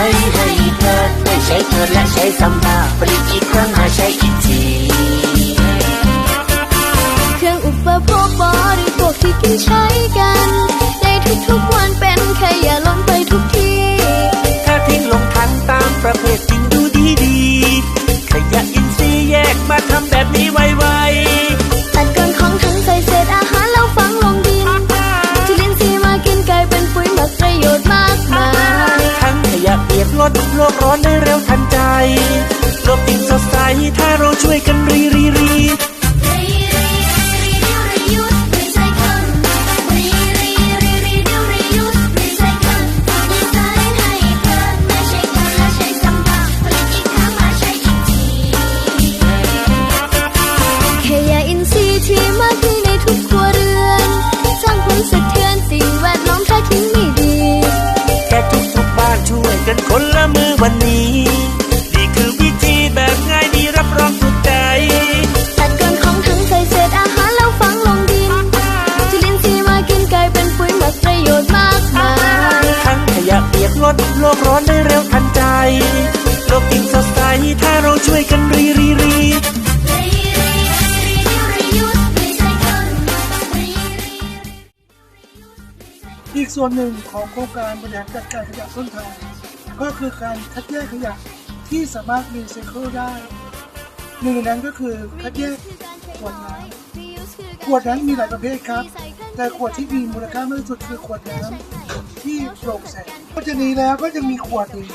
ให้เพลิดได้ใช้เพลินและใช้ซ้ำมาผลิตอีกครั้งมาใช้อีกทีเครื่องอุปโภคบริโภคที่กินใช้ วันนี้ นี่คือวิธีแบบง่ายดีรับรองถูกใจตัดก้อนของทั้งใส่เศษอาหารแล้วฝังลงดินจุลินทรีย์มากินกลายเป็นปุ๋ยหมักประโยชน์มากมายทั้งขยะเปียกลดโลกร้อนได้เร็วทันใจ โลกยิ่งสดใสถ้าเราช่วยกันรีรีรีอีกส่วนหนึ่งของโครงการบริหารจัดการขยะต้นทาง ก็คือการคัดแยกขยะที่สามารถรีไซเคิลได้หนึ่งในนั้นก็คือคัดแยกขวดน้ำขวดนั้นมีหลายประเภทครับ แต่ขวดที่มีมูลค่ามากที่สุดคือขวดน้ำที่โปร่งแสงนอกจากนี้แล้วก็ยังมีขวดอีก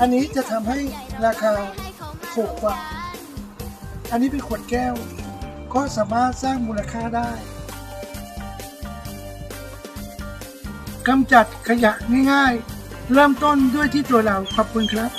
อันนี้จะทำให้ราคาถูกกว่า อันนี้เป็นขวดแก้ว ก็สามารถสร้างมูลค่าได้กำจัดขยะง่ายๆ เริ่มต้นด้วยที่ตัวเราขอบคุณครับ